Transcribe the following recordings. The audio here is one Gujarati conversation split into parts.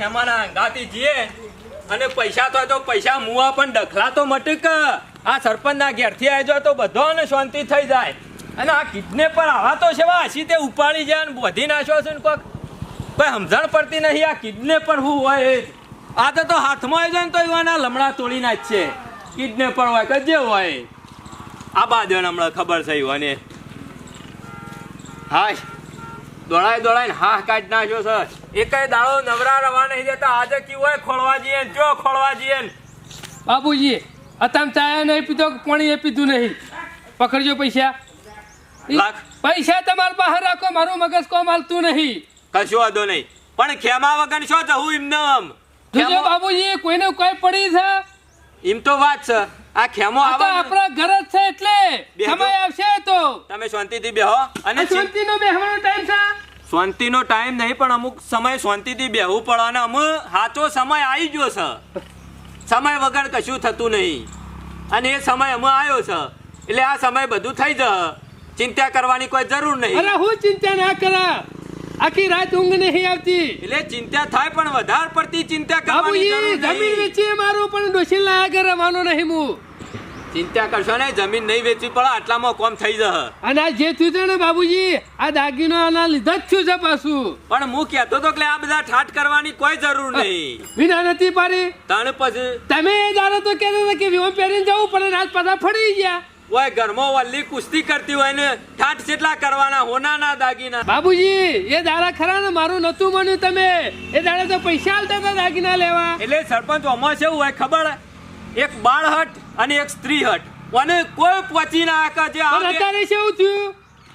ખેમાના અંગાથી જીએ અને પૈસા તો પૈસા મુવા, પણ ડખલા તો મટક. આ સરપંચના ઘેરથી આવી જાય તો બધોને શાંતિ થઈ જાય. અને આ કિડનેપર આવા તો છે હસી તે ઉપાડી જાય ને બોધી નાખ્યો છે ને કોક. કોઈ સમજણ પડતી નહીં, આ કિડનેપર શું હોય આ તો તો હાથમાં આવી જાય ને તો એવાના લમડા તોડી નાખશે કિડનેપર હોય કે જે હોય. આ બાજુ હમણાં ખબર છે ને હાય. દોડાય દોડાય હા કાઢ નાખ્યો સર એકે દાડો નવરા રવા નહીં દેતા. આજે કેવું હોય ખોળવા જઈએ જો ખોળવા જઈએ બાપુજી અત્યારે ચાયા નહીં પીધો પાણી એ પીધું નહીં? પકડજો પૈસા. લાખ. પૈસા તમારા પાસે રાખો મારું મગજ કોમ હાલતું નહીં. કશું વાંધો નહીં. પણ ખેમા વગર શું જવું એમને આમ જોજો બાબુજી કોઈને કોઈ પડી છે? એમ તો વાત છે. આ ખેમો આવા આપણા ઘર જ છે એટલે. સમય આવશે તો. તમે શાંતિથી બેહો. અને શાંતિનો બેહવાનો ટાઈમ છે. શાંતિનો ટાઈમ નહીં પણ અમુક સમય શાંતિથી બેહવું પડે અને અમુક સાચો સમય આવી ગયો છે. સમય વગર કશું થતું નહીં. અને એ સમય અમે આવ્યો છે. એટલે આ સમય બધું થઈ જશે. ચિંતા કરવાની કોઈ જરૂર નહીં. અરે હું ચિંતા ના કરા. આખી રાત ઊંઘ નહીં આવતી. એટલે ચિંતા થાય પણ વધારે પડતી ચિંતા કરવાની જરૂર નહીં. જમીન વેચીએ મારું પણ ડોશી ના આગળ રવાનો નહીં હું. ચિંતા કરશો ને જમીન નહીં વેચવી પડે આટલામાં કોમ થઈ જશે. અને આ જે થયું છે ને બાબુજી આ દાગીનો આના લીધા જ થયું છે પાછું. પણ હું કહેતો તો કે આ બધા ઠાટ કરવાની કોઈ જરૂર નહીં. વિના નથી પાડી. તણ પછી તમે એ દારો તો કહેતા હતા કે વિવો પહેરીને જવું પડે રાત આજ પાછા ફરી ગયા. ઓય ઘરમાં વલ્લી કુસ્તી કરતી હોય ને ઠાઠ જેટલા કરવાના હોનાના દાગીના. બાબુજી એ દાડા ખરા ને? મારું નતું બન્યું તમે. એ દાડા તો પૈસા આલતા હતા દાગીના લેવા. એટલે સરપંચ આમાં છે હોય ખબર? એક બાળ હટ અને એક સ્ત્રી હટ અને કોઈ પહોંચી ના આકા જે અત્યારે શું થયું?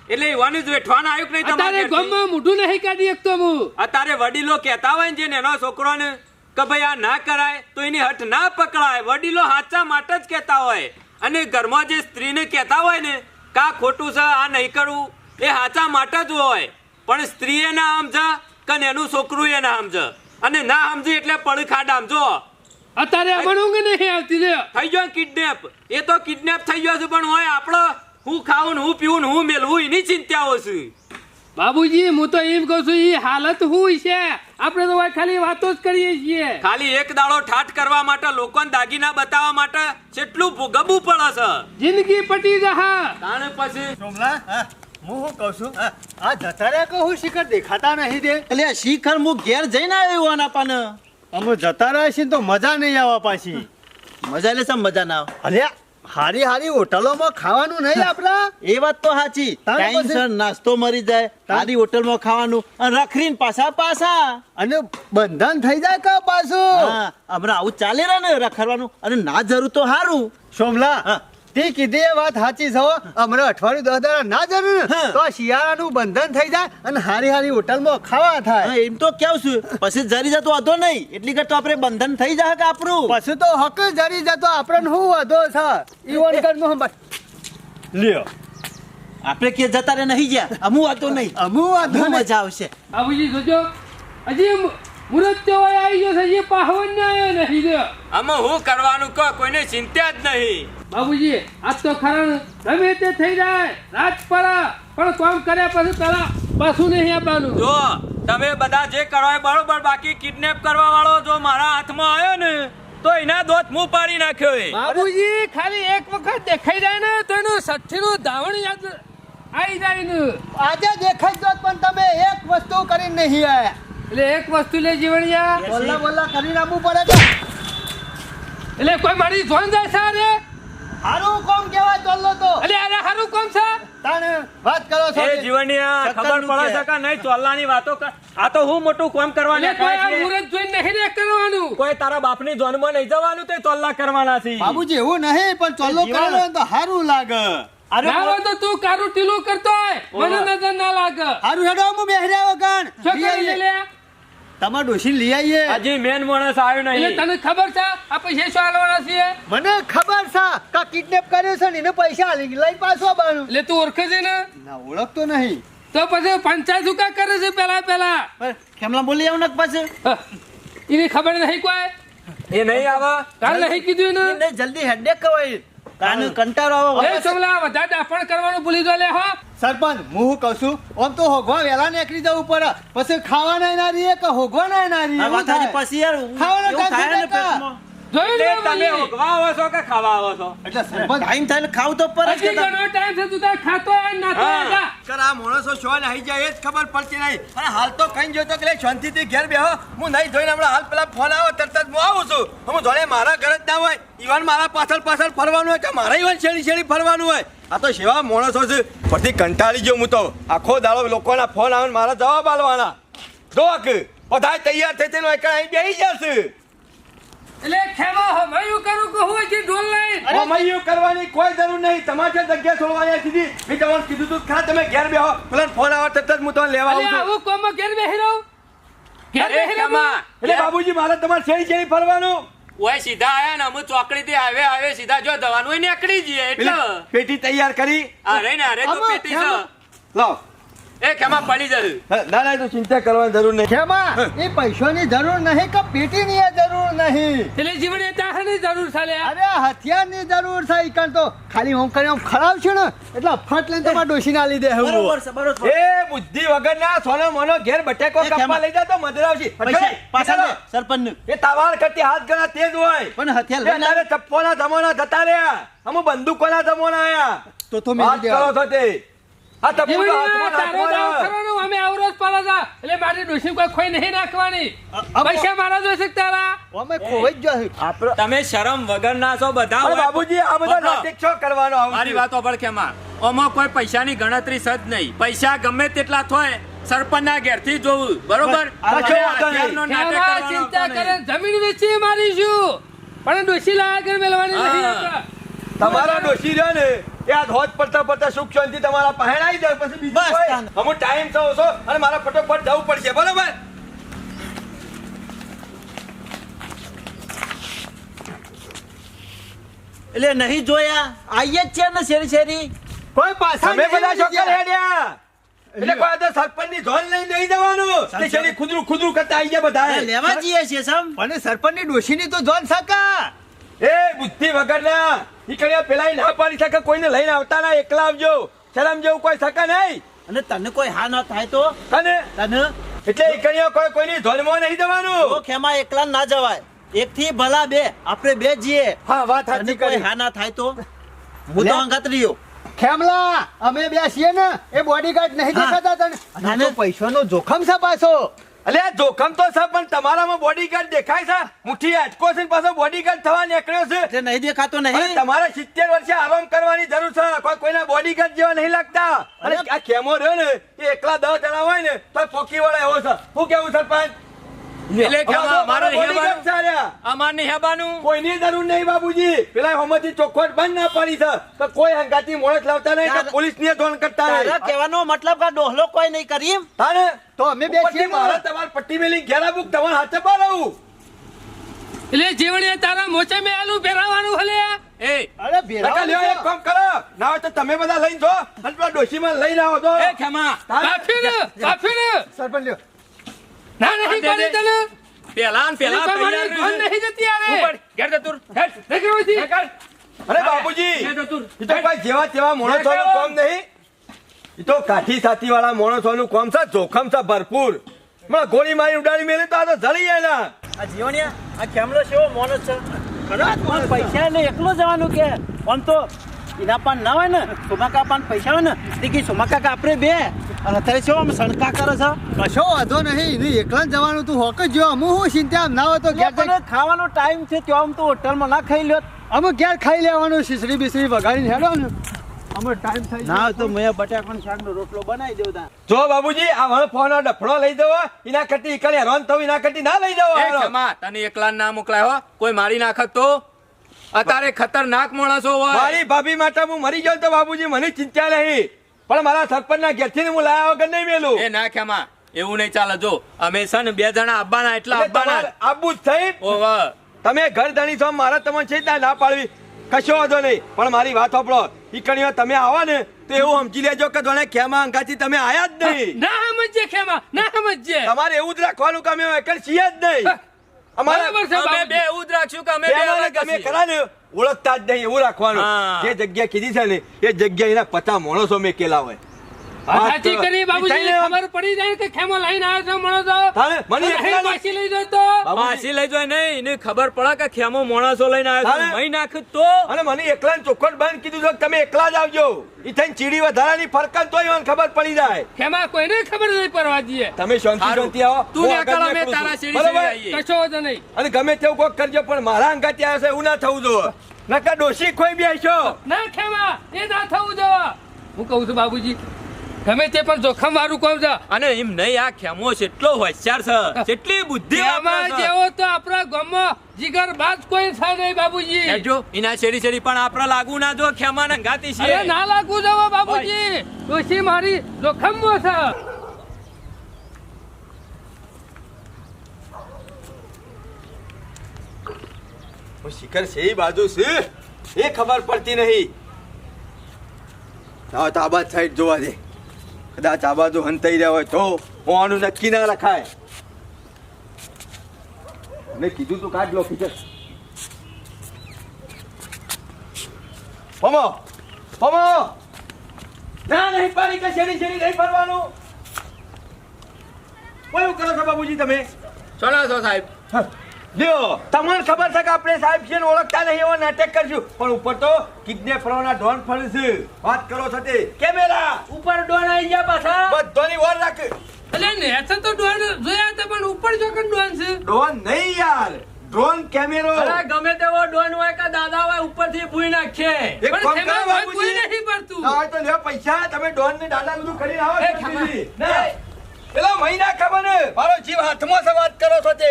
એટલે એવાનું જ વેઠવાના આવ્યું નહીં તમારે ગામમાં મોઢું નહીં કાઢી શકતો હું. અત્યારે વડીલો કહેતા હોય ને જે એનો છોકરોને કે ભાઈ આ ના કરાય તો એની હટ ના પકડાય. વડીલો હાચા માટે જ કહેતા હોય. અને ઘરમાં જે સ્ત્રીને કહેતા હોય ને કે ખોટું છે આ નહીં કરવું એ હાચા માટે જ હોય. પણ સ્ત્રીએ ના સમજે કે એનું છોકરું એ ના સમજે. અને ના સમજે એટલે પડખાડ સમજો અત્યારે અમને કે નહીં આવતી લ્યો. થઈ ગયો કિડનેપ એ તો કિડનેપ થઈ ગયો છે પણ હોય આપણો. હું ખાવું હું પીવું હું મેલવું એની ચિંતાઓ છે. બાબુજી હું તો એમ કહું છું એ હાલત હું છે? આપણે તો ખાલી વાતો જ કરીએ છીએ. ખાલી એક દાડો ઠાઠ કરવા માટે લોકોને દાગીના બતાવવા માટે કેટલું ભોગવવું પડે છે. જિંદગી પટી જહા તાણે પછી સોમલા હા, હું શું કહું છું? આ જતા રહ્યા કે હું શિખર દેખાતા નહીં દે. એટલે આ શિખર હું ઘેર જઈને આવ્યો આના પાને? અમે જતા રહ્યા છીએ તો મજા નહીં આવવા પાછી. મજા એટલે સમ મજા ના આવે. અલ્યા હારી હારી હોટલોમાં ખાવાનું નહીં આપડા એ વાત તો સાચી. ટાઈમસર નાસ્તો મરી જાય. હારી હોટલમાં ખાવાનું અને રખરીન પાછા પાછા. અને બંધન થઈ જાય કે પાછું? હા હમણાં આવું ચાલે ને રખડવાનું. અને ના જરૂર તો સારું સોમલા. તે કીધી એ વાત સાચી છો? હો. હમણાં અઠવાડિયું દસ દાડા ના જરૂર હા. તો શિયાળાનું બંધન થઈ જાય અને હારી હારી હોટલમાં ખાવા થાય. હા, એમ તો કેવું છું. પછી જરી જતો વાંધો નહીં. એટલી કરતો આપણે બંધન થઈ જાય કે આપણું? પછી તો હક જરી જતો. આપણને શું વધો છે? ઈવન કર. લ્યો. આપણે કે જતા રે નહીં ગયા અમુ વાતો નહીં. અમુ વાતો મજા આવશે. બાબુજી જોજો. હજી મુરત આવી ગયો છે હજી પાહવન ને આવ્યો નહીં આમાં હું કરવાનું કહો કોઈને ચિંતા જ નહીં. બાબુજી આજ તો ખરા ગમે તે થઈ જાય રાત પડા પણ કોમ કર્યા પછી પેલા પાછું નહીં આપવાનું? જો તમે બધા જે કરો એ બરોબર બાકી કિડનેપ કરવા વાળો જો મારા હાથમાં આવ્યો ને તો એના દોત મું પાડી નાખ્યો એ. બાબુજી ખાલી એક વખત દેખાઈ જાય ને તો એનું સઠ્ઠીનું ધાવણ યાદ આવી જાય ને. આજે દેખાઈ દોત પણ તમે એક વસ્તુ કરીને નહીં આયા. એટલે એક વસ્તુ લે જીવણિયા? બોલ્લા બોલ્લા કરીને આપવું પડે એટલે કોઈ મારી જોઈન જાય છે હારું કોમ કેવાય ચોલ્લો તો. એટલે અરે હારું કોમ છે? તાણે વાત કરો છો એ જીવનીયા ખબર પડે છે કે નહીં? ચોલ્લાની વાતો કર આ તો હું મોટું કામ કરવા કોઈ આ મુરત જોઈને નહીં રે કરવાનું? કોઈ તારા બાપની જોનમાં નહીં જવાનું તે ચોલ્લા કરવાના છે. બાબુજી એવું નહીં પણ ચોલ્લો એ જીવન. તો હારું લાગે. ના તો તું કારું ટીલું કરતો હોય. મને નજર ના લાગે. હારું હેડો હું બેહર્યા લે લે. તમાર ડોશી લઈ આવીએ. હજી મેન માણસ આવ્યો નહીં. તને ખબર છે? આ પૈસા શું આલવાના છે મને ખબર છે કા કિડનેપ કર્યો છે ને એને પૈસા આલી લઈ પાછો બાનું. એટલે તું ઓળખે છે ને? ના ઓળખતો નહીં. તો પછી પંચાયત શું કરે છે પેલા પેલા કેમલા બોલી આવું ને પાછું? એની ખબર નહીં કોઈ? એ નહીં આવે. કાલ નહીં કીધું ને જલ્દી હેડે કવાય કાન કંટાળો આવો એ સોમલા વધારે દાફણ કરવાનું ભૂલી ગયો લે હો. સરપંચ હું શું કહું છું? આમ તો હોગવા વેલા નીકળી જવું પડે પછી ખાવાના ના રીએ કે હોગવાના ના રીએ. પછી યાર ખાવાના ટાઈમ તમે. ઊંઘવા આવો છો કે ખાવા આવો છો? એટલે સરપંચ ટાઈમ થાય ખાવું તો પર જ ઘણો ટાઈમ છે તું ખાતો નાતો હોય કર આ માણસો શોન આવી જાય એ જ ખબર પડતી નહીં. અને હાલ તો કઈ જોતો કે શાંતિથી ઘેર બેહો. હું નહીં ધોઈને હમણાં હાલ પેલા ફોન આવો તરત જ હું આવું છું. હું જોડે મારા ઘર જ ના હોય. ઈવન મારા પાછળ પાછળ ફરવાનું હોય કે મારા ઈવન શેરી છેડી ફરવાનું હોય. આ તો સેવા માણસો છે. પછી કંટાળી ગયો હું તો. આખો દાડો લોકોના ફોન આવે મારા જવાબ આલવાના. જો કે બધા તૈયાર થઈ તેનો એક અહીં બેસી જશે. એટલે ખેમા હમાયું કરું કે હું હજી ઢોલ નહીં અમાયું કરવાની કોઈ જરૂર નહીં. તમારે જે જગ્યા છોડવાની સીધી મેં તમને કીધું તું ખા તમે ઘેર બેહો. પેલા ફોન આવે તરત જ હું તમને લેવા આવું છું. આવું કોમ ઘેર બેહી રહું? ઘેર બેહી રહું એટલે બાબુજી મારે તમારે શેરી શેરી ફરવાનું? ઓય સીધા આયા ને અમે ચોકડી થી આવે આવે સીધા જો દવાનું હોય નીકળી જઈએ એટલે. પેટી તૈયાર કરી. અરે ને અરે તો પેટી. લાવ એ ખેમા પડી જશે ના ના એ ચિંતા કરવાની જરૂર નહીં. ખેમા એ પૈસાની જરૂર નહીં કે પેટીની એ જરૂર નહીં? એટલે જીવન તાહની જરૂર છે લે અરે હથિયારની જરૂર છે ઈ તો. ખાલી હું કરીને આમ ખરાવશું ને એટલે ફટ લઈને તમારે ડોશીના લીધે બરોબર હું છે બરોબર એ બુદ્ધિ વગર ના સોનો મોનો ઘેર બટેકો એ કપમાં ખેમા. લઈ જાતો મદરાવજી પાછા સરપંચ એ તવાળ કરતી હાથ ગણા તેજ હોય. પણ હથિયાર લઈને ચપ્પોના જમાના જતા રહ્યા. અમે બંદૂકોના જમાના આયા. તો તો મેં મેલી કરો દેવા છો તે. આ તો હાથમાં અમે એટલે મારી કોઈ ખોઈ નહીં નાખવાની પૈસા મારા જોઈશે તારા? અમે ખોવાઈ જ જશે. તમે શરમ વગર ના છો બધા બાબુજી આ બધો નાટક શું કરવાનો મારી છે? વાતો પર ખેમા. ઓમાં કોઈ પૈસાની ગણતરી સજ નહીં. પૈસા ગમે તેટલા થાય સરપંચના ઘેરથી જોવું બરોબર? ચિંતા કરે જમીન વેચી મારીશું. પણ ડોશી લાયા ઘર નહીં તમારા ડોશી રહ્યો ને એ આ પડતા પડતા સુખ શાંતિ તમારા પહેણ જાય પછી બીજું બસ, અમુક ટાઈમ થયો છો અને મારા ફટોફટ જવું પડશે બરોબર? એટલે નહીં જોયા? આઈએ જ છે ને શેરી શેરી? કોઈ પાછા બધા હેડ્યા. એટલે કોઈ તો સરપંચની ધોન લઈને લઈ જવાનું. છેલ્લી ખુદરું ખુદરું કરતા આઈ ગયા બધા લેવા જઈએ છીએ સમ પણ સરપંચની ડોશીની તો જોન સકા. એ બુદ્ધિ વગરના. નીકળ્યા પેલા ના પાડી શકે કોઈને લઈને આવતા ના એકલા આવજો. શરમ જેવું કોઈ શકે નહીં. અને તને કોઈ હા ન થાય તો? તને? તને? એટલે ઈ કોઈ કોઈની ધોનમાં નહીં તો ખેમાં એકલા ના જવાય. એક થી ભલા બે આપણે બે જઈએ હા વાત સાચી કોઈ હા ના થાય તો? હું તો અંગત રહ્યો. ખેમલા અમે બે છીએ ને એ બોડીગાર્ડ નહીં. દેખાતા તને. અને પૈસાનો જોખમ છે પાછો. અલે જોખમ તો છે પણ તમારામાં બોડીગાર્ડ દેખાય છે? મુઠ્ઠી અટકો છે પાછો બોડીગાર્ડ થવા નીકળ્યો છે? તે નહીં દેખાતો નહીં. તમારે સિત્તેર વર્ષે આરામ કરવાની જરૂર છે. કોઈ કોઈના બોડીગાર્ડ જેવા નહીં લાગતા. અને આ ખેમો રહ્યો ને? એ એકલા દસ જણા હોય ને તો પોકી વાળા એવો છે. શું કેવું સરપંચ? કોઈની જરૂર નહીં બાબુજી પેલા હોમાંથી ચોખવટ બંધ ના પડી છે. તો કોઈ હંગાતી મોણસ લાવતા નહીં પોલીસની ધોન કરતા નહીં. કહેવાનો મતલબ કે ડોહલો કોઈ નહીં કરી તારે? તો અમે બે છીએ મારે ને. પટ્ટી મેલી ઘેરા બુક તમારે હાથે પાડવું એટલે જીવણીયા તારા મોચે મેં આલુ પહેરાવાનું હલે? એ અરે ભેરા લ્યો એક કામ કરો. ના હોય તો તમે બધા લઈને જો. અને પેલા ડોશીમાં લઈને આવો તો એ ખેમા તારે- કાફીને કાફીને. સરપંચ લ્યો. ના દે. કરી તને પેલા ને પેલા પેલી રહેજો. નહીં જતી આરે. ઉપર, ઘેર. હેટ. નીકળો અહીંથી. નીકળ. અરે બાબુજી ઘેર જતું રહે. એ તો કોઈ જેવા તેવા માણસોનું કામ નહીં એ તો કાઠી સાથી વાળા માણસોનું કોમ છે જોખમ છે ભરપૂર મને ગોળી મારી ઉડાડી મેલે તો આ તો જળી એના આ જીવણિયા આ કેમલો કેવો મોણસ છે પૈસા ને એકલો જવાનું કે આમ તો એના પાન ના હોય ને સોમાકા પાન પૈસા હોય ને તે કે સોમાકા કા આપણે બે. અને અત્યારે શું આમ સણકા કરે છે? કશો વાંધો નહીં એને એકલા જ જવાનું તું હોક જ જો અમુ હું ચિંતા આમ ના હોય તો ઘેર ખાવાનો ટાઈમ છે ત્યાં આમ તો હોટલમાં ના ખાઈ લ્યો. અમે ઘેર ખાઈ લેવાનું? શીસરી બીસડી વગાડીને હેડો ને. અમે ટાઈમ થઈ ના હોય તો મેં બટાકાનો શાકનો રોટલો બનાવી દઉં તા જો બાબુજી આ વણ ફોનો ડફડો લઈ જવો એના કટી ઈકણે હેરાન થવું એના કટી ના લઈ જવો. તને એકલા ના મોકલાય કોઈ મારી નાખત તો અત્યારે ખતરનાક માણસો હોય. મારી ભાભી માટે હું મરી જાઉં તો બાબુજી મને ચિંતા નહીં. પણ મારા સરપંચના ઘેરથી હું લાયા વગર નહીં મેલું. એ ના ખેમા એવું નહીં ચાલે. જો અમે છે ને બે જણા આવવાના એટલા આવવાના આબુ જ થઈ. તમે ઘર ધણી છો મારા તમને છે ત્યાં ના પાડવી. કશો વાંધો નહીં. પણ મારી વાત સાંભળો. ઈકણીઓ તમે આવો ને તો એવું સમજી લેજો કે જોને ખેમા અંગાથી તમે આયા જ નહીં. ના સમજે ખેમા ના સમજે તમારે એવું જ રાખવાનું કે અમે એકણ છીએ જ નહીં. અમારે અમે બે એવું જ કે અમે બે અલગ તમે ખરા ને ઓળખતા જ નહીં એવું રાખવાનું. જે જગ્યા કીધી છે ને એ જગ્યા એના પચાસ માણસો મેકેલા હોય. વાત સાચી કરી બાબુજી? ખબર પડી જાય કે ખેમો લઈને આવ્યો છો મણો તો? મને પાછી લઈ જાય તો? પાછી લઈ જાય નહીં એને ખબર પડે કે ખેમો માણસો લઈને આવ્યો? છે. મહી નાખ તો. અને મને એકલા ચોખ્ખટ બંધ કીધું છે તમે એકલા જ આવજો. ઈ થઈને ચીડી વધારાની ફરકન તોય મને ખબર પડી જાય. ખેમા કોઈને ખબર નહીં પડવા દઈએ. તમે શાંતિ શાંતિ આવો. તું નીકળ, અમે તારા છું. સીડી સીડી કશો જ નહીં. અને ગમે તેવું કોક કરજો પણ મારા અંગાથી આવ્યો છે એવું ના થવું જો નકા ડોશી ખોઈ બેસો ના ખેમા એ ના થવું જો હું કહું છું બાબુજી ગમે તે પણ જોખમ વાળું કોમ છે. અને એમ નહીં આ ખેમો કેટલો હોશિયાર છે કેટલી બુદ્ધિ ખેમા વાપરે જેવો તો આપણા ગામમાં જીગર બાદ કોઈ થાય નહીં બાબુજી. જો એના શેરી શેરી પણ આપણા લાગુ ના જો ખેમા ને ગાતી છે ના લાગુ જવો બાબુજી. ડોશી મારી જોખમ છે. શિખર છે એ બાજુ છે. એ ખબર પડતી નહીં. તાબાદ તો સાઈડ જોવા દે. કદાચ આ બાજુ હંતાઈ રહ્યા હોય તો હું આનું નક્કી ના રખાય મેં કીધું તું કાઢ લો ફીચર પમો પમો ના નહીં પાડી કે શેરી શેરી નહીં ફરવાનું. કોઈ કરો છો બાબુજી તમે? ચલો છો સાહેબ લ્યો તમને ખબર છે કે આપણે સાહેબ છે ઓળખતા નહીં એવો નાટક કરશું. પણ ઉપર તો કિડનેપરોના ડોન ફળ છે વાત કરો છો તે. કેમેરા! ઉપર ડોન આવી ગયા પાછા? બધાની વાર રાખ. એટલે નેચર તો ડોન જોયા હતા પણ ઉપર જો કે ડોન છે. ડોન નહીં યાર. ડ્રોન કેમેરો. અરે ગમે તેવો ડોન હોય કે દાદા હોય ઉપરથી ભૂઈ નાખે. એક કામ કરો બાબુજી. નહીં પડતું. તો લ્યો પૈસા. તમે ડોન ને દાદા બધું કરી આવો. ના. પેલા મહિના ખબર ને? મારો જીવ હાથમાં છે વાત કરો છો તે.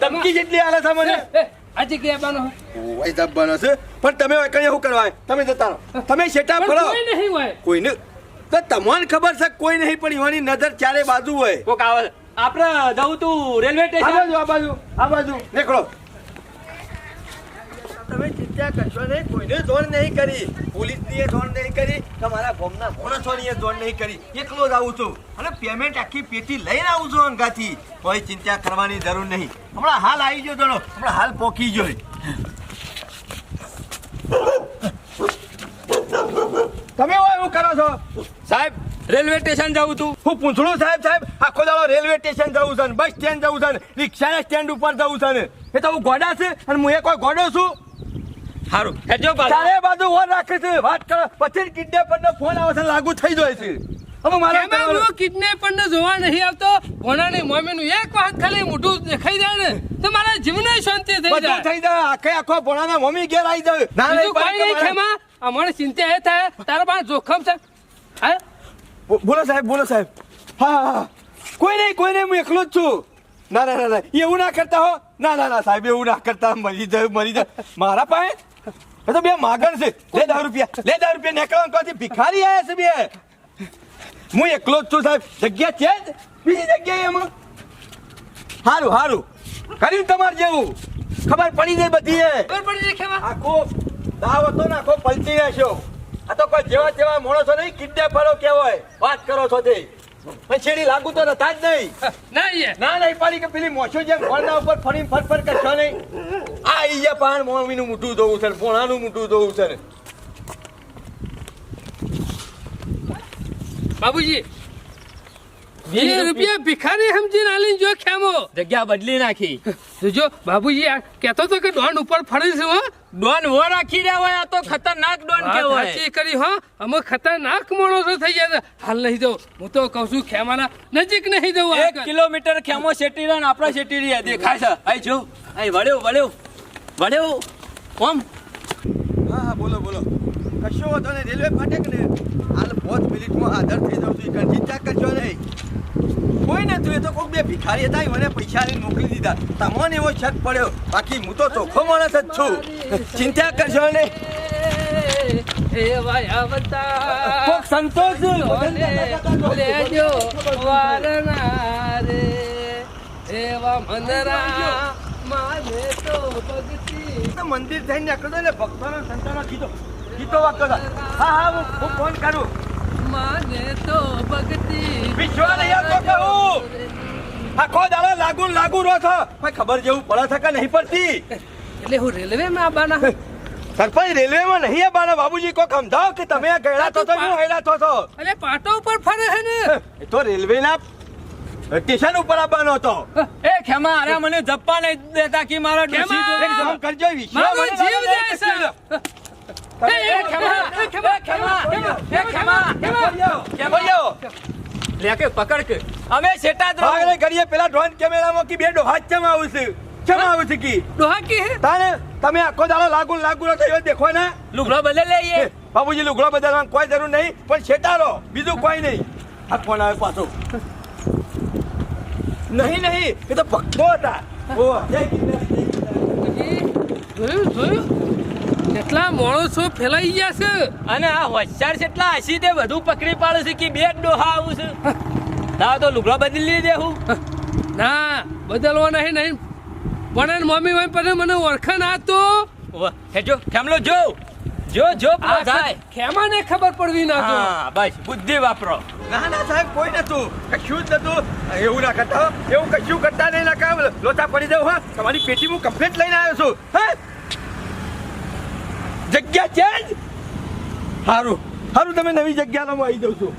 ધમકી જેટલી આલે છે મને. આ જગ્યાએ આવવાનો. ઓય દબવાનો છે. પણ તમે હોય કઈ શું કરવા? તમે જતા રહો. તમે શેટા ફરો કોઈ નહીં હોય. કોઈને તો તમને ખબર છે કોઈ નહીં પણ એવાની નજર ચારે બાજુ હોય. કોક આવે આપણે જવું તું રેલવે આ સ્ટેશન આ બાજુ આ બાજુ. નીકળો. તમે ચિંતા કરશો નહીં કોઈને જોડ નહીં કરી. પોલીસની જોડ નહીં કરી તમારા ગામના માણસોની જોડ નહીં કરી. એકલો જ આવું છું. અને પેમેન્ટ આખી પેટી લઈને આવું છું અંગાથી. કોઈ ચિંતા કરવાની જરૂર નહીં. હમણાં હાલ આવી ગયો જણો હમણાં હાલ પોકી ગયો તમે એવું કરો છો? સાહેબ રેલવે સ્ટેશન જવું છું. હું પૂછડું સાહેબ સાહેબ. આખો દાડો રેલવે સ્ટેશન જવું છે ને બસ સ્ટેન્ડ જવું છે ને રિક્ષાના સ્ટેન્ડ ઉપર જવું છે ને એ તો હું ગોડા છે અને હું એ કોઈ ગોડો છું. સારું હેજો ચારે બાજુ ઓર રાખે છે. વાત કરો. પછી કિડનેપર નો ફોન આવે છે લાગુ થઈ જાય છે. હવે મારે હું કિડનેપર ને જોવા નહીં આવતો? ભોણાની મમ્મીનું એક વાત ખાલી મોઢું દેખાઈ જાય ને તો મારા જીવને શાંતિ થઈ બધું જાય. થઈ જાય. આખે આખો ભોળાના મમ્મી ઘેર આવી જાય. ના કોઈ નહીં ખેમા. અમારે ચિંતા એ થાય. તારા પાસે જોખમ છે. હા? બોલો સાહેબ બોલો સાહેબ. હા હા હા. કોઈ નહીં કોઈ નહીં હું એકલો જ છું. ના ના ના ના. એવું ના કરતા હો. ના ના ના સાહેબ એવું ના કરતા. મરી જાય મરી જાય મારા પાસે એ તો બે માગણ છે. લે દસ રૂપિયા લે દસ રૂપિયા નીકળવા કોથી? ભિખારી આવ્યા છે બે. હું એકલો જ છું સાહેબ. જગ્યા છે જ? બીજી જગ્યાએ એમાં? સારું સારું કર્યું તમારે જેવું? ખબર પડી જાય બધી ખબર પડી જાય આખો દાવ હતો ને આખો પલટી રહેશો આ તો કોઈ જેવા જેવા માણસો નહીં કિડનેપરો કહેવાય. વાત કરો છો તે. છેડી લાગુ તો નતા જ નહીં. ના ના નહીં પાડી કે પેલી મોછો જેમ ફળના ઉપર ફરીને ફર ફર કરશો નહીં. આ ઈ જે પાણ મોમીનું મોઢું જોવું છે ને પોણાનું મોઢું જોવું છે બાબુજી વીસ રૂપિયા ભિખારી સમજીને આલીને જો ખેમો. જગ્યા બદલી નાખી. જો બાબુજી આ કહેતો તો કે ડોન ઉપર ફરી છે હો? ડોન વો રાખી રહ્યા હોય આ તો ખતરનાક ડોન કેવાય સાચી કરી હો. અમે ખતરનાક માણસો થઈ ગયા હાલ નહીં જવું હું તો કહું છું ખેમાના નજીક નહીં જવું એક કિલોમીટર ખેમો શેટી રહ્યા આપણા શેટી રહ્યા. દેખાય છે. આઈ જો. આઈ વળ્યો વળ્યો. વળ્યો. ઓમ. હા હા બોલો બોલો. કશો વાંધો નહીં રેલવે ફાટક ને હાલ પાંચ મિનિટમાં હાજર થઈ જાઉં છું કારણ ચિંતા કરજો નહીં કોઈ નતું એ તો કોઈક બે ભિખારી હતા મને પૈસા લઈને મોકલી દીધા તમને એવો શક પડ્યો બાકી હું તો ચોખ્ખો માણસ જ છું ચિંતા કરશો નહીં સંતોષ લેજો વારણા રે એવા મંદરા માને તો ભક્તિ મંદિર થઈને નીકળતો ને ભક્તોનો સંતાનો ગીતો ગીતો વાગતો હા હા હું હું ફોન કરું. માને તો ભક્તિ. વિશ્વાસ નહીં તો કહું આખો દાડો લાગુ લાગુ રહો છો. ભાઈ ખબર જેવું પડે છે કે નહીં પડતી? એટલે હું રેલવે માં આવવાના સરપંચ રેલવેમાં નહીં આવવાના બાબુજી કોઈ સમજાવો કે તમે આ ગયડા તો છો હું હેડા થો છો? એટલે પાટો ઉપર ફરે છે ને. એ તો રેલવેના સ્ટેશન ઉપર આવવાનો હતો. એ ખેમા અરે મને જપ્પા નહીં દેતા કે મારા કામ કરજો મારો જીવ જાય છે. એ, એ, ખેમા, એ, ખેમા, ખેમા, ખેમા, એ ખેમા. ખેમા. બોલ્યો. લે કે પકડ કે. અમે શેટા જ રહો. ભાગને કરીએ પેલા ડ્રોન કેમેરામાં કે બે ડોહા ચમ આવું છે? ચમ આવું છે કી? ડોહા કી? તાને તમે આખો દાડો લાગુ લાગુ થયો દેખો ને. લુગડો બદલે લઈએ બાબુજી લુગડો બદલવાની કોઈ જરૂર નહીં પણ છેટારો બીજું કોઈ નહીં. આ ફોન આવે પાછો? નહીં નહીં એ તો પક્કો હતા. ઓ જય જય. જોયું. કેટલા માણસો ફેલાઈ ગયા છે? અને આ હોશિયાર એટલા હસી તે બધું પકડી પાડે છે કે બે ડોહા આવું છે. ના તો લુગડા બદલી દેવું ના બદલવા નહીં નહીં. પણ મમ્મી મમ્મી પણ મને ઓળખે ના તો હેજો કેમલો જો. જો જો આ જાય. ખેમાને ખબર પડવી ના તો હા બસ બુદ્ધિ વાપરો. ના ના સાહેબ કોઈ નતું કશું જ નતું એવું ના કરતા એવું કશું કરતા નહીં ના કામ લોચા પડી જાવ હા. તમારી પેટી હું કમ્પ્લેટ લઈને આવ્યો છું. હે? જગ્યા ચેન્જ સારું સારું તમે નવી જગ્યામાં હું આવી જાઉં છું.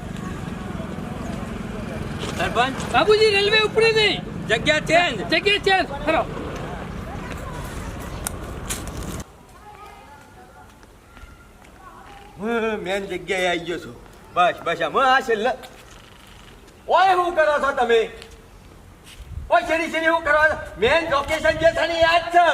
સરપંચ બાબુજી રેલવે ઉપડે નહીં. જગ્યા ચેન્જ જગ્યા ચેન્જ ખરો હું મેન જગ્યાએ આવી ગયો છું. બસ બસ આમ. આ છેલ્લા ઓય શું કરો છો તમે? ઓય છેડી છેડી શું કરો છો મેન લોકેશન જે છે ને યાદ છે.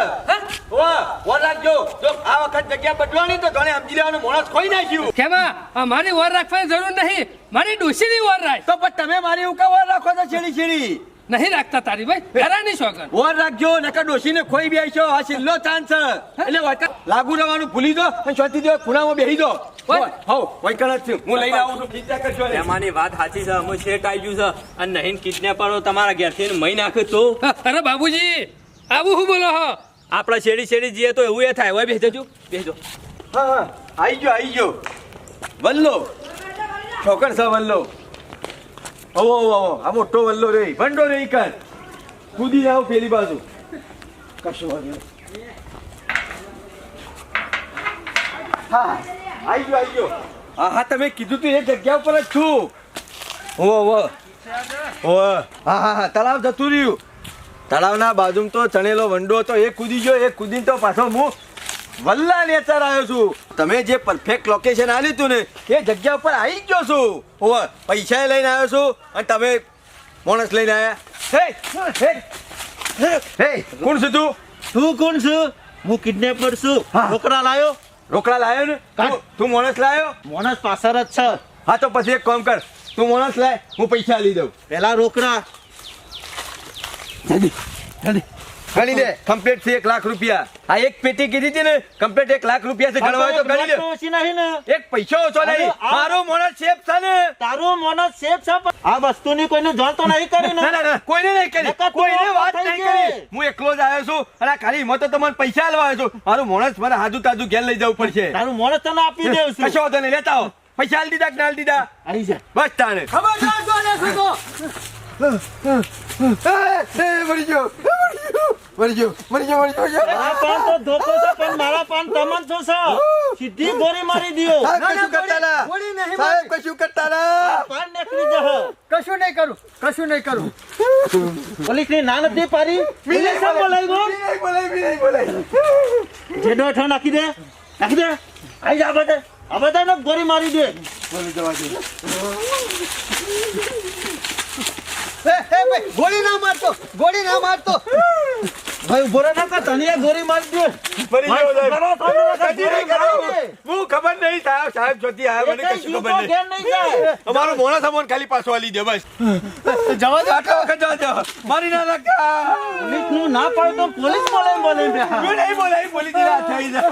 ઓ ઓર રાખજો. જો આ વખત જગ્યા બદલવાની તો તને સમજી લેવાનું માણસ ખોઈ નાખ્યું. કેમાં? અમારી વર રાખવાની જરૂર નહીં. મારી ડોશીની વર રાખ. તો પણ તમે મારી ઉકા ઓર રાખો તો છેડી છેડી નહીં રાખતા તારી ભાઈ. ઘરાની શોગન ઓર રાખજો નકર ડોશીને ખોઈ બેસો આ છેલ્લો ચાન્સ છે. એટલે લાગુ રહેવાનું ભૂલી દો અને શોધી દો ખૂણામાં બેહી દો ઓય. હો જ છું હું લઈને આવું છું ચિંતા કરજો એમાંની વાત સાચી છે અમે શેઠ આવી ગયું છે. અને નહીં કિડનેપરો તમારા ઘેરથી મહી નાખે તો. અરે બાબુજી આવું શું બોલો હો? આપણે શેડી શેડી જઈએ તો એવું એ થાય. હવે બેસજો બેસજો. હા હા આવી ગયો આવી ગયો. વલ્લો. છોકર છે વલ્લો. આવો આવો આ મોટો વલ્લો રે. ભંડો રે કર કૂદી આવો પેલી બાજુ. કશું હા. આઈ ગયો આઈ ગયો. હા હા તમે કીધું તું એ જગ્યા ઉપર જ છું. ઓ ઓ ઓ હા હા હા તળાવ જતું રહ્યું. તળાવના બાજુમાં તો ચણેલો વંડો હતો એ કૂદી ગયો એ કૂદીને તો પાછો હું વલ્લા નેચર આવ્યો છું. તમે જે પરફેક્ટ લોકેશન આપ્યું હતું ને એ જગ્યા ઉપર આવી ગયો છું. ઓવે પૈસા લઈને આવ્યો છું અને તમે માણસ લઈને આવ્યા. હે હે હે કોણ છું તું? તું કોણ છું? હું કિડનેપર છું. હા. છોકરા લાયો. રોકડા લાયો ને? તું- તું માણસ લાયો? માણસ પાછળ જ છે. હા તો પછી એક કામ કર. તું માણસ લાય હું પૈસા લઈ દઉં. પેલા રોકડા. ગણી દે. કમ્પ્લીટથી એક લાખ રૂપિયા. આ એક પેટી કીધી હતી ને કમ્પ્લીટ એક લાખ રૂપિયા છે ગણવા તો ગણી દે. ઓછી નહીં ને. એક પૈસો ઓછો નહીં. મારો મોનો શેપ છે ને. તારો મોનો શેપ છે આ વસ્તુની કોઈને જાણ તો નહીં કરી ને. ના ના ના કોઈને નહીં કરી. કોઈને વાત થઈ નહીં કરી. હું એકલો જ આવ્યો છું અને ખાલી મત તો તમને પૈસા આલવા આવ્યો છું. મારું મોણસ મને હાજુ તાજુ ઘેર લઈ જવું પડશે. તારું મોણસ તને આપી દેવું છું. કશો તને લેતા આવો. પૈસા આલ દીધા કે ના આલી દીધા? આવી જા બસ તાણે. મરી પાન તો છે છો સીધી ગોળી મારી દિયો. કશું કરતા ના સાહેબ કશું કરતા ના પાન નીકળી જશે કશું નહીં કરું કશું નહીં કરું પોલીસની નથી પારી પોલીસ કેમ બોલાવી ગો નહીં નહીં બોલાય જેડો હેઠો નાખી દે નાખી દે આઈ જા બધે આ બધાને ગોળી મારી દે બોલી જવા દે ભાઈ ગોળી ના મારતો ગોળી ના મારતો. ભાઈ ઊભો ના ના તને ગોળી માર દે. મરી સાહેબ. કરો, કરો, કરો, કરું. હું ખબર નહીં સાહેબ સાહેબ જોતી આ મને કશું ખબર નહીં. જાય. અમારો મોણા સામાન ખાલી પાછો આલી દે બસ. જવા દે. આટલા વખત જવા દે. મારી ના લગા પોલીસનું ના પાડે તો પોલીસ બોલે બોલે. બે નહીં બોલે પોલીસ ના થઈ જા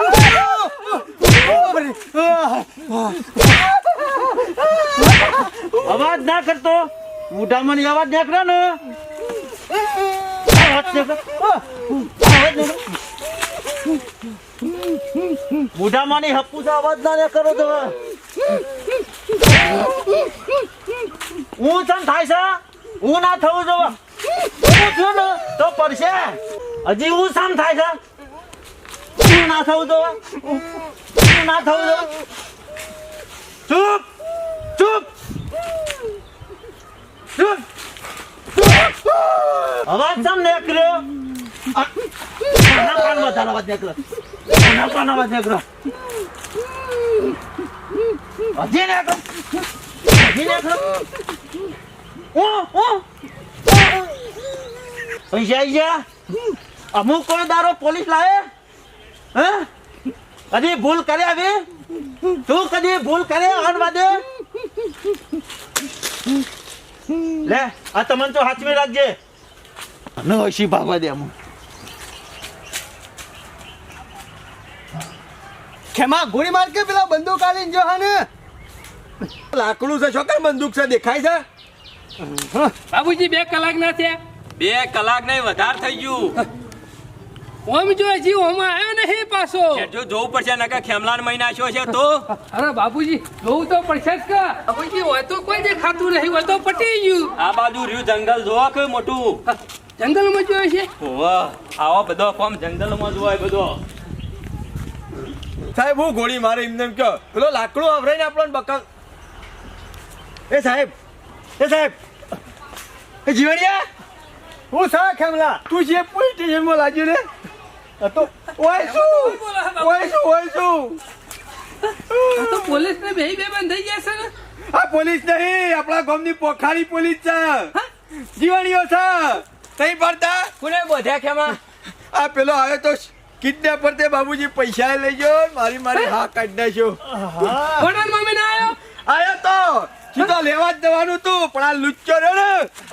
અવાજ ના કરતો. મોઢામાં ની અવાજ નીકળે ને. મોઢામાં ની હપ્પુ છે, અવાજ ના કરો તો. હું ચમ થાય છે? હું ના થવું જો હું ને તો પડશે. હજી હું સામ થાય છે? હું ના થવું તો શું ના થવું તો ચૂપ ચૂપ. ચૂપ. અવાજ સમ નીકળ્યો? નીકળ્યો? નીકળ્યો? હજી નીકળ્યો હજી નીકળ્યો ઓ ઓ પૈસા આવી ગયા? અમુક કોઈ દારો પોલીસ લાવે? હે? કદી ભૂલ કરે હવે? તું કદી ભૂલ કરે અનવાદે લે આ તમને તો હાથમાં રાખજે. ન હસી ભાગવા દે અમુક ખેમા ગોળી માર કે પેલા બંદૂક આલી જો હને? લાકડું છે છોકર બંદૂક છે દેખાય છે? બાબુજી બે કલાક ના છે બે કલાક નહીં વધારે થઈ ગયું. ઓમ જો ઓમ આવ્યો નહીં પાછો. જો જોવું પડશે નકા ખેમલાન મહિના છો છે તો? અરે બાપુજી જોવું તો પડશે જ કા. બાબુજી હોય તો કોઈ દેખાતું નહીં હોય તો પટી ગયું. આ બાજુ રહ્યું જંગલ જોવો કે મોટું. જંગલમાં જોયો છે? વાહ આવો બધો ફોર્મ જંગલમાં જોવાય બધો. સાહેબ હું ગોળી મારે એમને એમ કહો. પેલો લાકડું આવરાઈને આપણને બકલ એ સાહેબ એ સાહેબ. એ જીવડિયા હું સા ખેમલા? તું જે પોલીસ સ્ટેશનમાં લાગ્યો ને? તો ઓય શું ઓય શું ઓય શું આ તો પોલીસ ને બે બે બંધ થઈ ગયા છે ને? આ પોલીસ નહીં આપણા ગામની પોખારી પોલીસ છે. જીવણીઓ છે. તઈ પડતા કોને બોધ્યા ખેમા? આ પેલો આવ્યો તો કિડનેપર તે બાબુજી પૈસા લઈ ગયો મારી મારી હા? કાઢી નાખ્યો. કોણ મમ્મી ના આવ્યો આયો તો. સીધો લેવા જ જવાનું તું પણ આ લુચ્ચો રહ્યો ને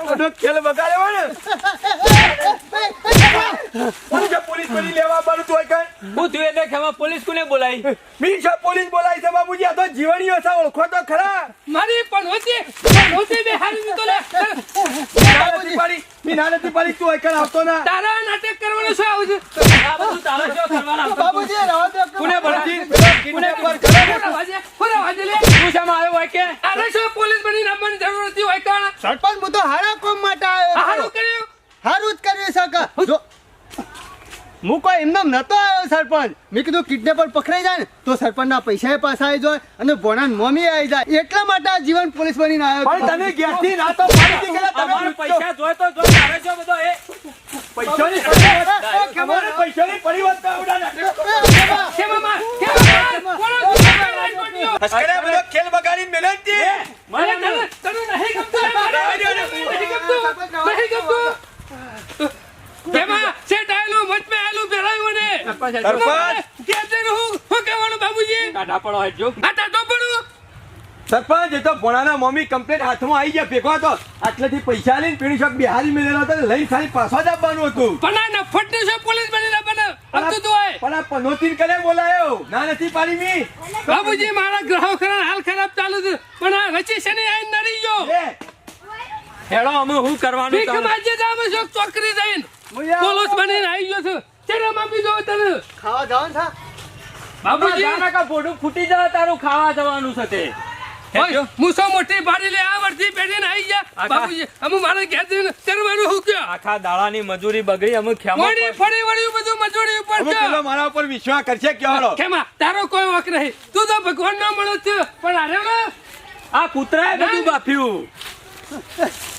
બધો ખેલ બગાડ્યો ને. હું પોલીસ લેવા બારું તું હોય હું તું એટલે ખેમા પોલીસ કોને બોલાવી? મી છે પોલીસ બોલાય છે બાબુજી આ તો જીવણીઓ છે ઓળખો તો ખરા. મારી પણ હોતી હોતી બે હારી દીધો લે. નથી પાડી તું હોય આવતો ના. તારા નાટક કરવાનો શું આવું છે? આ બધું તારા શું કરવાનો? બાબુજી રહો દો કોને બોલાવી કિડનેપર કરે ને. કોના વાજે? લે? તું શામાં આવ્યો હોય કે? અરે શું પોલીસ બની નામવાની જરૂર હતી હોય કાણ? સરપંચ હું તો હારા કોમ માટે આવ્યો હારું કર્યું? હારું જ કર્યું સકા જો હું કોઈ એમનો એમ નતો આવ્યો સરપંચ. મેં કીધું કિડનેપર પકડાઈ જાય ને તો સરપંચના પૈસા પાછા આવી જાય અને ભોણા મમ્મી આવી જાય. એટલા માટે આ જીવન પોલીસ બની આવ્યો પણ તમે ઘેરથી ના તો પાડી દીધેલા, તમે અમારે લુચ્ચો. પૈસા જોય તો જો તારે શું બધો એ? પૈસાની પરિવર્તન- પૈસાની પરિવર્તન આવડા કે મામા કે મામા કોનો જુગાર લાઈન પડ્યો અરે બધો ખેલ બગાડીને મેલે મને તને તને નહીં ગમતું નહીં ગમતું નહીં ગમતું. કેમાં સરપંચ! કે હું? હું કહેવાનું બાબુજી? કાઢા પડો હેડજો આટા તો પડું સરપંચ એ તો ભોણાના મમ્મી કમ્પ્લેટ હાથમાં આવી ગયા ભેગો હતો. આટલેથી પૈસા લઈને પીણી શોખ બિહારી મેળેલો હતો લઈને ખાલી પાછો જ આપવાનું હતું. પણ આ નફટ છે પોલીસ બનીને બને? હમતું તો હોય. પણ આ પનોતીન કરે બોલાયો? ના નથી પાડી મી. બાબુજી મારા ગ્રહો ખરા હાલ ખરાબ ચાલુ છે. પણ આ રચી છે ને આઈ નડી ગયો. હેડો અમે શું કરવાનું ભીખ? માજે જામે શોખ ચોકરી જઈને પોલીસ બનીને આવી ગયો છું. ચેરા મામી જો તને ખાવા જવાનું થા. બાબુજી જાના કા ફોટો ફૂટી જાય તારું ખાવા જવાનું છે તે. હેડજો. મોટી પાડી લે આ વર્ષથી પેઢીને આવી ગયા. આખા- અમે મારે ઘેર જઈને કરવાનું હું કયો? આખા દાડાની મજૂરી બગડી અમે ખેમા ફરી વળ્યું બધું મજૂરી ઉપર છે પેલો મારા ઉપર વિશ્વાસ કરશે કે હળો તારો કોઈ વક નહીં. તું તો ભગવાન નો મળો છે પણ અરે આ કૂતરાએ બધું બાફ્યું.